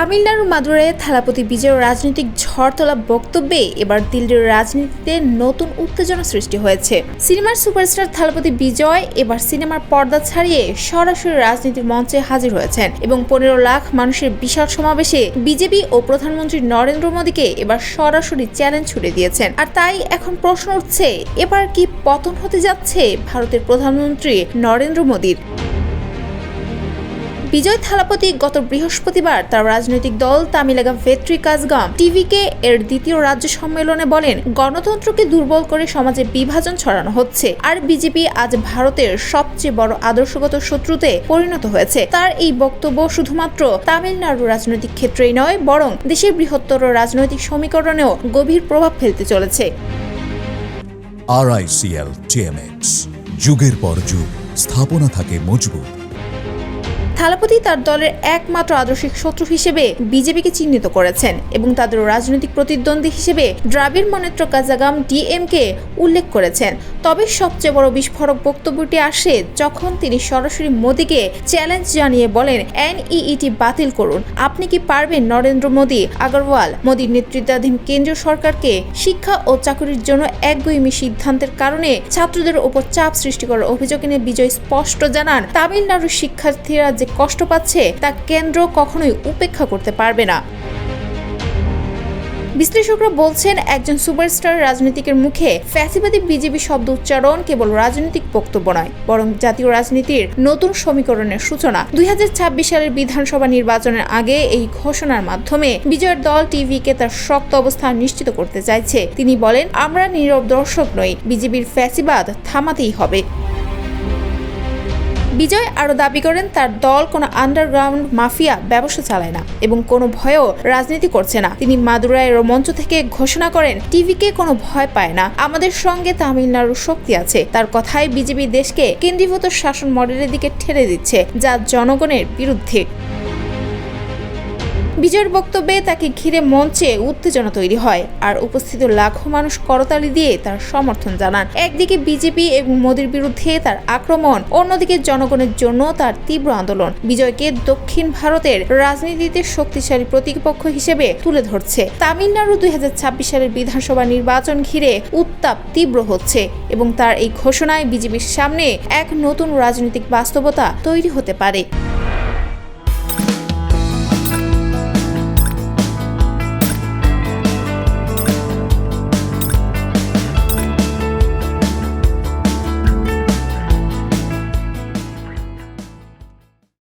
তামিলনাড়ুর মাদুরায় থালাপতি বিজয়ের রাজনৈতিক ঝড় তোলা বক্তব্যে এবার দিল্লির রাজনীতিতে নতুন উত্তেজনা সৃষ্টি হয়েছে। সিনেমার সুপারস্টার থালাপতি বিজয় এবার সিনেমার পর্দা ছাড়িয়ে সরাসরি রাজনীতির মঞ্চে হাজির হয়েছেন এবং পনেরো লাখ মানুষের বিশাল সমাবেশে বিজেপি ও প্রধানমন্ত্রী নরেন্দ্র মোদীকে এবার সরাসরি চ্যালেঞ্জ ছুড়ে দিয়েছেন। আর তাই এখন প্রশ্ন উঠছে, এবার কি পতন হতে যাচ্ছে ভারতের প্রধানমন্ত্রী নরেন্দ্র মোদীর? বিজয় থালাপতি গত বৃহস্পতিবার তার রাজনৈতিক দল তামিলাগা ভেট্রি কাজগাম টিভিকে এর দ্বিতীয় রাজ্য সম্মেলনে বলেন, গণতন্ত্রকে দুর্বল করে সমাজে বিভাজন ছড়ানো হচ্ছে আর বিজেপি আজ ভারতের সবচেয়ে বড় আদর্শগত শত্রুতে পরিণত হয়েছে। তার এই বক্তব্য শুধুমাত্র তামিলনাড়ু রাজনৈতিক ক্ষেত্রেই নয়, বরং দেশের বৃহত্তর রাজনৈতিক সমীকরণেও গভীর প্রভাব ফেলতে চলেছে। আরআইসিএল টিএমএক্স যুগের পর যুগ, স্থাপনা থাকে মজবুত। থালাপতি তার দলের একমাত্র আদর্শিক শত্রু হিসেবে বিজেপিকে চিহ্নিত করেছেন এবং তাদের রাজনৈতিক প্রতিদ্বন্দ্বী হিসেবে দ্রাবিড় মনেত্র কাজাগাম ডিএমকে উল্লেখ করেছেন। তবে সবচেয়ে বড় বিস্ফোরক বক্তব্যটি আসে যখন তিনি সরাসরি মোদীকে চ্যালেঞ্জ জানিয়ে বলেন, এনইইটি বাতিল করুন। আপনি কি পারবেন নরেন্দ্র মোদী আগরওয়াল? মোদীর নেতৃত্বাধীন কেন্দ্রীয় সরকারকে শিক্ষা ও চাকরির জন্য একগুইমি সিদ্ধান্তের কারণে ছাত্রদের ওপর চাপ সৃষ্টি করার অভিযোগ এনে বিজয় স্পষ্ট জানান তামিলনাড়ুর শিক্ষার্থীরা যে কষ্ট পাচ্ছে তা কেন্দ্র কখনোই উপেক্ষা করতে পারবে না। বিশ্লেষকরা বলছেন, একজন সুপারস্টার রাজনীতিকের মুখে ফ্যাসিবাদী বিজেপি শব্দ উচ্চারণ কেবল রাজনৈতিক বক্তব্য নয়, বরং জাতীয় রাজনীতির নতুন সমীকরণের সূচনা। দুই হাজার ছাব্বিশ সালের বিধানসভা নির্বাচনের আগে এই ঘোষণার মাধ্যমে বিজয়ের দল টিভিকে তার শক্ত অবস্থান নিশ্চিত করতে চাইছে। তিনি বলেন, আমরা নীরব দর্শক নই, বিজেপির ফ্যাসিবাদ থামাতেই হবে। বিজয় আরও দাবি করেন, তার দল কোনো আন্ডারগ্রাউন্ড মাফিয়া ব্যবসা চালায় না এবং কোনো ভয়ও রাজনীতি করছে না। তিনি মাদুরাইয়ের মঞ্চ থেকে ঘোষণা করেন, টিভিকে কোনো ভয় পায় না। আমাদের সঙ্গে তামিলনাড়ুর শক্তি আছে। তার কথায় বিজেপি দেশকে কেন্দ্রীভূত শাসন মডেলের দিকে ঠেলে দিচ্ছে, যা জনগণের বিরুদ্ধে। বিজয়ের বক্তব্যে তাকে ঘিরে মঞ্চে উত্তেজনা তৈরি হয় আর উপস্থিত লাখো মানুষ করতালি দিয়ে তার সমর্থন জানান। একদিকে বিজেপি এবং মোদীর বিরুদ্ধে তার আক্রমণ, অন্যদিকে জনগণের জন্য তার তীব্র আন্দোলন। বিজয়কে দক্ষিণ ভারতের রাজনীতিতে শক্তিশালী প্রতিপক্ষ হিসেবে তুলে ধরছে। তামিলনাড়ু দুই হাজার ছাব্বিশ সালের বিধানসভা নির্বাচন ঘিরে উত্তাপ তীব্র হচ্ছে এবং তার এই ঘোষণায় বিজেপির সামনে এক নতুন রাজনৈতিক বাস্তবতা তৈরি হতে পারে।